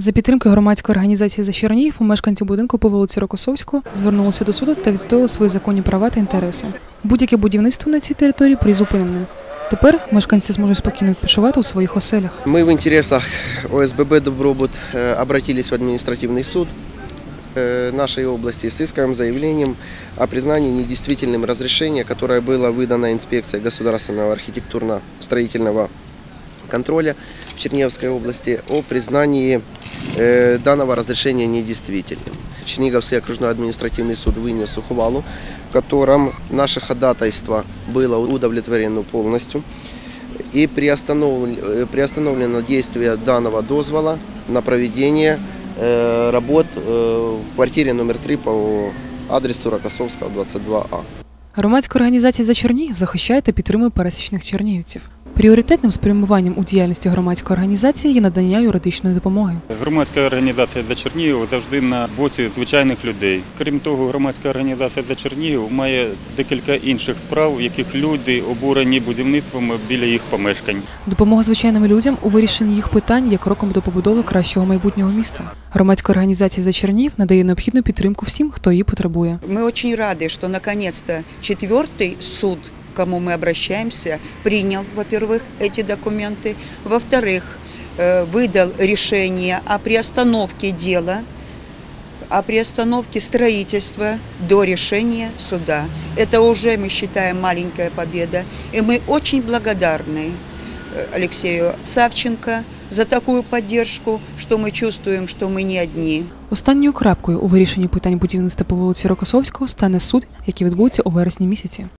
За підтримки громадської організації за Чернігів у мешканці будинку по вулиці Рокосовського звернулися до суду та відстояли свої законні права та інтереси. Будь-яке будівництво на цій території призупинене. Тепер мешканці зможуть спокійно відпочивати у своїх оселях. Мы в интересах ОСББ «Добробут» э, обратились в административный суд э, нашей области с исковым заявлением о признании недействительным разрешения, которое было выдано инспекцией государственного архитектурно-строительного контроля в Черниговской области о признании э, данного разрешения недействительным. Черниговский окружной административный суд вынес ухвалу, в котором наше ходатайство было удовлетворено полностью и приостановлено, э, приостановлено действие данного дозвола на проведение э, работ э, в квартире номер 3 по адресу Рокоссовского 22А. Громадська організація за Чернігів захищає та підтримує пересічних чернігівців. Пріоритетним спрямуванням у діяльності громадської організації є надання юридичної допомоги. Громадська організація за Чернігів завжди на боці звичайних людей. Крім того, громадська організація за Чернігів має декілька інших справ, в яких люди обурені будівництвом біля їх помешкань. Допомога звичайним людям у вирішенні їх питань є кроком до побудови кращого майбутнього міста. Громадська організація за Чернігів надає необхідну підтримку всім, хто її потребує. Мы очень рады, что наконец-то четвертый суд, к кому мы обращаемся, принял, во-первых, эти документы, во-вторых, э, выдал решение о приостановке дела, о приостановке строительства до решения суда. Это уже, мы считаем, маленькая победа. И мы очень благодарны э, Алексею Савченко за такую поддержку, что мы чувствуем, что мы не одни. Останньою крапкою у вирішенні питань будівництва по вулиці Рокосовського стане суд, який відбудеться у вересні місяці.